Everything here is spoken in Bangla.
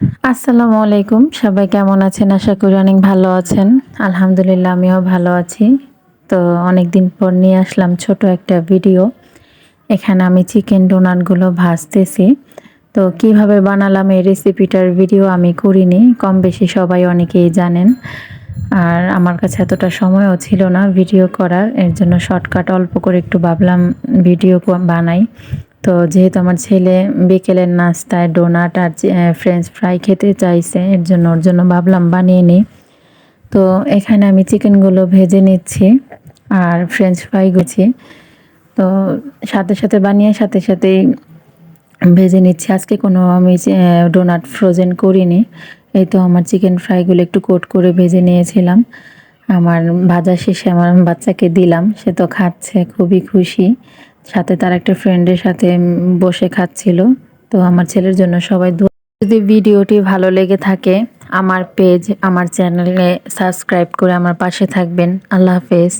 আসসালামু আলাইকুম। সবাই কেমন আছেন? আশা করি অনেক ভালো আছেন। আলহামদুলিল্লাহ, আমিও ভালো আছি। তো অনেক দিন পর নিয়ে আসলাম ছোট একটা ভিডিও। এখানে আমি চিকেন ডোনাটগুলো ভাজতেছি। তো কীভাবে বানালাম এই রেসিপিটার ভিডিও আমি করিনি কম বেশি সবাই অনেকেই জানেন। আর আমার কাছে এতটা সময়ও ছিল না ভিডিও করার, এর জন্য শর্টকাট অল্প করে একটু ভাবলাম ভিডিও বানাই। তো যেহেতু আমার ছেলে বিকেলের নাস্তায় ডোনাট আর ফ্রেঞ্চ ফ্রাই খেতে চাইছে, এর জন্য ওর জন্য ভাবলাম বানিয়ে নিই। তো এখানে আমি চিকেনগুলো ভেজে নিচ্ছি আর ফ্রেঞ্চ ফ্রাই গুছি। তো সাথে সাথে বানিয়ে সাথে সাথেই ভেজে নিচ্ছি। আজকে কোনো আমি ডোনাট ফ্রোজেন করিনি। এই তো আমার চিকেন ফ্রাইগুলো একটু কোট করে ভেজে নিয়েছিলাম। আমার ভাজা শেষে আমার বাচ্চাকে দিলাম, সে তো খাচ্ছে, খুবই খুশি। সাথে তার একটা ফ্রেন্ডের সাথে বসে খাচ্ছিল। তো আমার ছেলের জন্য সবাই যদি ভিডিওটি ভালো লেগে থাকে, আমার পেজ আমার চ্যানেলে সাবস্ক্রাইব করে আমার পাশে থাকবেন। আল্লাহ হাফেজ।